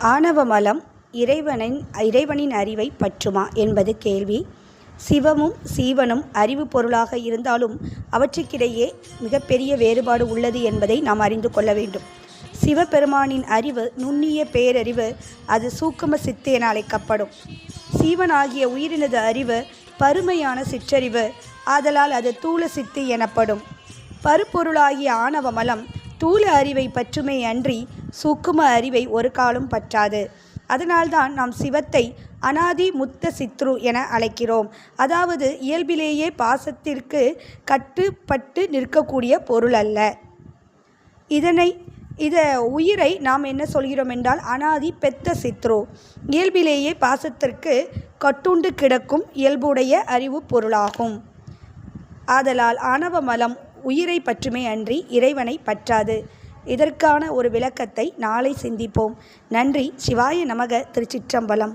ஆணவமலம் இறைவனின் இறைவனின் அறிவை பற்றுமா என்பது கேள்வி. சிவமும் சீவனும் அறிவு பொருளாக இருந்தாலும் அவற்றுக்கிடையே மிகப்பெரிய வேறுபாடு உள்ளது என்பதை நாம் அறிந்து கொள்ள வேண்டும். சிவபெருமானின் அறிவு நுண்ணிய பேரறிவு அது சூக்கும சித்து என அழைக்கப்படும். சீவனாகிய உயிரினது அறிவு பருமையான சிற்றறிவு ஆதலால் அது தூள சித்து எனப்படும். பருப்பொருளாகிய ஆணவ மலம் தூல அறிவை பற்றுமே அன்றி சூக்கும அறிவை ஒரு காலம் பற்றாது. அதனால்தான் நாம் சிவத்தை அனாதி முத்த சித்ரு என அழைக்கிறோம். அதாவது இயல்பிலேயே பாசத்திற்கு கட்டுப்பட்டு நிற்கக்கூடிய பொருள் அல்ல. இதனை இத உயிரை நாம் என்ன சொல்கிறோம் என்றால் அனாதி பெத்த சித்ரு. இயல்பிலேயே பாசத்திற்கு கட்டுண்டு கிடக்கும் இயல்புடைய அறிவு பொருளாகும். ஆதலால் ஆணவ மலம் உயிரை பற்றுமே அன்றி இறைவனை பற்றாது. இதற்கான ஒரு விளக்கத்தை நாளை சிந்திப்போம். நன்றி. சிவாய நமக திருச்சிற்றம்பலம்.